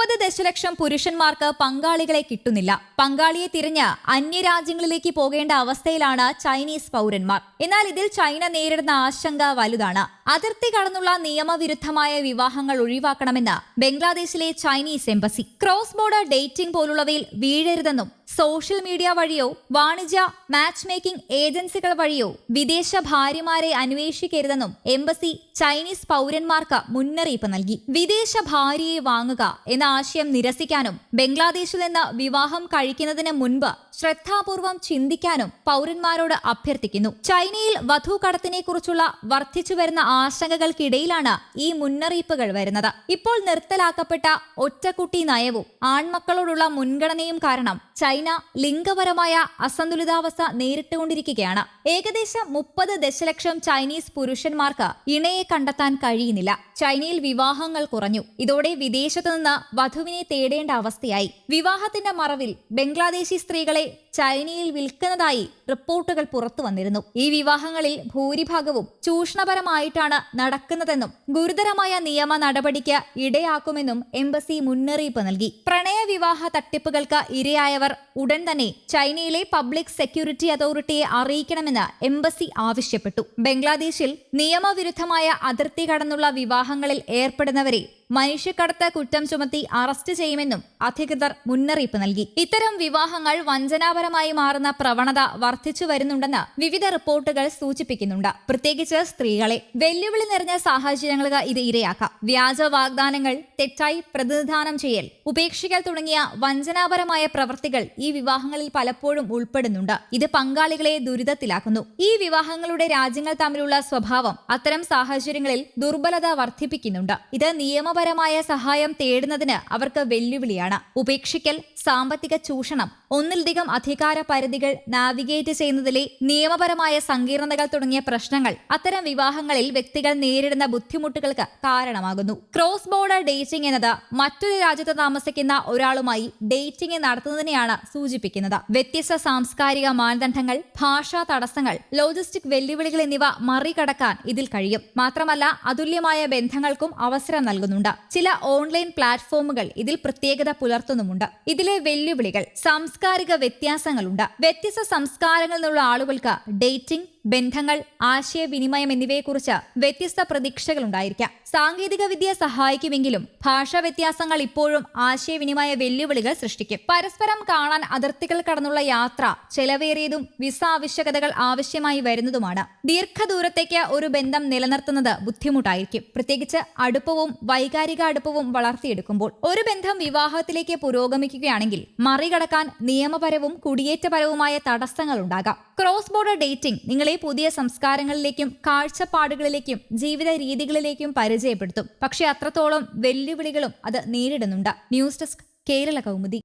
മുപ്പത് ദശലക്ഷം പുരുഷന്മാർക്ക് പങ്കാളികളെ കിട്ടുന്നില്ല. പങ്കാളിയെ തിരിഞ്ഞ് അന്യരാജ്യങ്ങളിലേക്ക് പോകേണ്ട അവസ്ഥയിലാണ് ചൈനീസ് പൗരന്മാർ. എന്നാൽ ഇതിൽ ചൈന നേരിടുന്ന ആശങ്ക വലുതാണ്. അതിർത്തി കടന്നുള്ള നിയമവിരുദ്ധമായ വിവാഹങ്ങൾ ഒഴിവാക്കണമെന്ന് ബംഗ്ലാദേശിലെ Chinese embassy. Cross border dating പോലുള്ളവയിൽ വീഴരുതെന്നും സോഷ്യൽ മീഡിയ വഴിയോ വാണിജ്യ മാച്ച് മേക്കിംഗ് ഏജൻസികൾ വഴിയോ വിദേശ ഭാര്യമാരെ അന്വേഷിക്കരുതെന്നും എംബസി ചൈനീസ് പൗരന്മാർക്ക് മുന്നറിയിപ്പ് നൽകി. വിദേശ ഭാര്യയെ വാങ്ങുക എന്ന ആശയം നിരസിക്കാനും ബംഗ്ലാദേശിൽ നിന്ന് വിവാഹം കഴിക്കുന്നതിന് മുൻപ് ശ്രദ്ധാപൂർവം ചിന്തിക്കാനും പൗരന്മാരോട് അഭ്യർത്ഥിക്കുന്നു. ചൈനയിൽ വധു കടത്തിനെക്കുറിച്ചുള്ള കുറിച്ചുള്ള വർദ്ധിച്ചു വരുന്ന ആശങ്കകൾക്കിടയിലാണ് ഈ മുന്നറിയിപ്പുകൾ വരുന്നത്. ഇപ്പോൾ നിർത്തലാക്കപ്പെട്ട ഒറ്റക്കുട്ടി നയവും ആൺമക്കളോടുള്ള മുൻഗണനയും കാരണം ചൈന ലിംഗപരമായ അസന്തുലിതാവസ്ഥ നേരിട്ടുകൊണ്ടിരിക്കുകയാണ്. ഏകദേശം മുപ്പത് ദശലക്ഷം ചൈനീസ് പുരുഷന്മാർക്ക് ഇണയെ കണ്ടെത്താൻ കഴിയുന്നില്ല. ചൈനയിൽ വിവാഹങ്ങൾ കുറഞ്ഞു. ഇതോടെ വിദേശത്തു നിന്ന് വധുവിനെ തേടേണ്ട അവസ്ഥയായി. വിവാഹത്തിന്റെ മറവിൽ ബംഗ്ലാദേശി സ്ത്രീകളെ ചൈനയിൽ വിൽക്കുന്നതായി റിപ്പോർട്ടുകൾ പുറത്തു വന്നിരുന്നു. ഈ വിവാഹങ്ങളിൽ ഭൂരിഭാഗവും ചൂഷണപരമായിട്ടാണ് നടക്കുന്നതെന്നും ഗുരുതരമായ നിയമ നടപടിക്ക് ഇടയാക്കുമെന്നും എംബസി മുന്നറിയിപ്പ് നൽകി. പ്രണയവിവാഹ തട്ടിപ്പുകൾക്ക് ഇരയായവർ ഉടൻ തന്നെ ചൈനയിലെ പബ്ലിക് സെക്യൂരിറ്റി അതോറിറ്റിയെ അറിയിക്കണമെന്ന് എംബസി ആവശ്യപ്പെട്ടു. ബംഗ്ലാദേശിൽ നിയമവിരുദ്ധമായ അതിർത്തി കടന്നുള്ള വിവാഹങ്ങളിൽ ഏർപ്പെടുന്നവരെ മനുഷ്യക്കടത്ത് കുറ്റം ചുമത്തി അറസ്റ്റ് ചെയ്യുമെന്നും അധികൃതർ മുന്നറിയിപ്പ് നൽകി. ഇത്തരം വിവാഹങ്ങൾ വഞ്ചനാപരമായി മാറുന്ന പ്രവണത വർദ്ധിച്ചു വരുന്നുണ്ടെന്ന് വിവിധ റിപ്പോർട്ടുകൾ സൂചിപ്പിക്കുന്നുണ്ട്. പ്രത്യേകിച്ച് സ്ത്രീകളെ. വെല്ലുവിളി നിറഞ്ഞ സാഹചര്യങ്ങൾക്ക് ഇത് ഇരയാക്കാം. വ്യാജ വാഗ്ദാനങ്ങൾ തെറ്റായി പ്രതിനിധാനം ചെയ്യൽ ഉപേക്ഷിക്കൽ തുടങ്ങിയ വഞ്ചനാപരമായ പ്രവൃത്തികൾ ഈ വിവാഹങ്ങളിൽ പലപ്പോഴും ഉൾപ്പെടുന്നുണ്ട്. ഇത് പങ്കാളികളെ ദുരിതത്തിലാക്കുന്നു. ഈ വിവാഹങ്ങളുടെ രാജ്യങ്ങൾ തമ്മിലുള്ള സ്വഭാവം അത്തരം സാഹചര്യങ്ങളിൽ ദുർബലത വർദ്ധിപ്പിക്കുന്നുണ്ട്. ഇത് നിയമപരമായ സഹായം തേടുന്നതിന് അവർക്ക് വെല്ലുവിളിയാണ്. ഉപേക്ഷിക്കൽ സാമ്പത്തിക ചൂഷണം ഒന്നിലധികം അധികാര പരിധികൾ നാവിഗേറ്റ് ചെയ്യുന്നതിലെ നിയമപരമായ സങ്കീർണതകൾ തുടങ്ങിയ പ്രശ്നങ്ങൾ അത്തരം വിവാഹങ്ങളിൽ വ്യക്തികൾ നേരിടുന്ന ബുദ്ധിമുട്ടുകൾക്ക് കാരണമാകുന്നു. ക്രോസ് ബോർഡർ ഡേറ്റിംഗ് എന്നത് മറ്റൊരു രാജ്യത്ത് താമസിക്കുന്ന ഒരാളുമായി ഡേറ്റിംഗ് നടത്തുന്നതിനെയാണ് സൂചിപ്പിക്കുന്നത്. വ്യത്യസ്ത സാംസ്കാരിക മാനദണ്ഡങ്ങൾ ഭാഷാ തടസ്സങ്ങൾ ലോജിസ്റ്റിക് വെല്ലുവിളികൾ എന്നിവ മറികടക്കാൻ ഇതിൽ കഴിയും. മാത്രമല്ല അതുല്യമായ ബന്ധങ്ങൾക്കും അവസരം നൽകുന്നുണ്ട്. ചില ഓൺലൈൻ പ്ലാറ്റ്ഫോമുകൾ ഇതിൽ പ്രത്യേകത പുലർത്തുന്നുമുണ്ട്. ഇതിലെ വെല്ലുവിളികൾ സാംസ്കാരിക വ്യത്യാസങ്ങളുണ്ട്. വ്യത്യസ്ത സംസ്കാരങ്ങളിൽ നിന്നുള്ള ആളുകൾക്ക് ഡേറ്റിംഗ് ബന്ധങ്ങൾ ആശയവിനിമയം എന്നിവയെക്കുറിച്ച് വ്യത്യസ്ത പ്രതീക്ഷകളുണ്ടായിരിക്കാം. സാങ്കേതിക വിദ്യ സഹായിക്കുമെങ്കിലും ഭാഷാ വ്യത്യാസങ്ങൾ ഇപ്പോഴും ആശയവിനിമയ വെല്ലുവിളികൾ സൃഷ്ടിക്കും. പരസ്പരം കാണാൻ അതിർത്തികൾ കടന്നുള്ള യാത്ര ചെലവേറിയതും വിസ ആവശ്യകതകൾ ആവശ്യമായി വരുന്നതുമാണ്. ദീർഘദൂരത്തേക്ക് ഒരു ബന്ധം നിലനിർത്തുന്നത് ബുദ്ധിമുട്ടായിരിക്കും. പ്രത്യേകിച്ച് അടുപ്പവും വൈകാരിക അടുപ്പവും വളർത്തിയെടുക്കുമ്പോൾ. ഒരു ബന്ധം വിവാഹത്തിലേക്ക് പുരോഗമിക്കുകയാണെങ്കിൽ മറികടക്കാൻ നിയമപരവും കുടിയേറ്റപരവുമായ തടസ്സങ്ങൾ ഉണ്ടാകാം ക്രോസ് ബോർഡർ ഡേറ്റിംഗ് നിങ്ങളെ പുതിയ സംസ്കാരങ്ങളിലേക്കും കാഴ്ചപ്പാടുകളിലേക്കും ജീവിത രീതികളിലേക്കും പരിചയപ്പെടുത്തും. പക്ഷേ അത്രത്തോളം വെല്ലുവിളികളും അത് നേരിടുന്നുണ്ട്. News desk Kerala Kaumudi.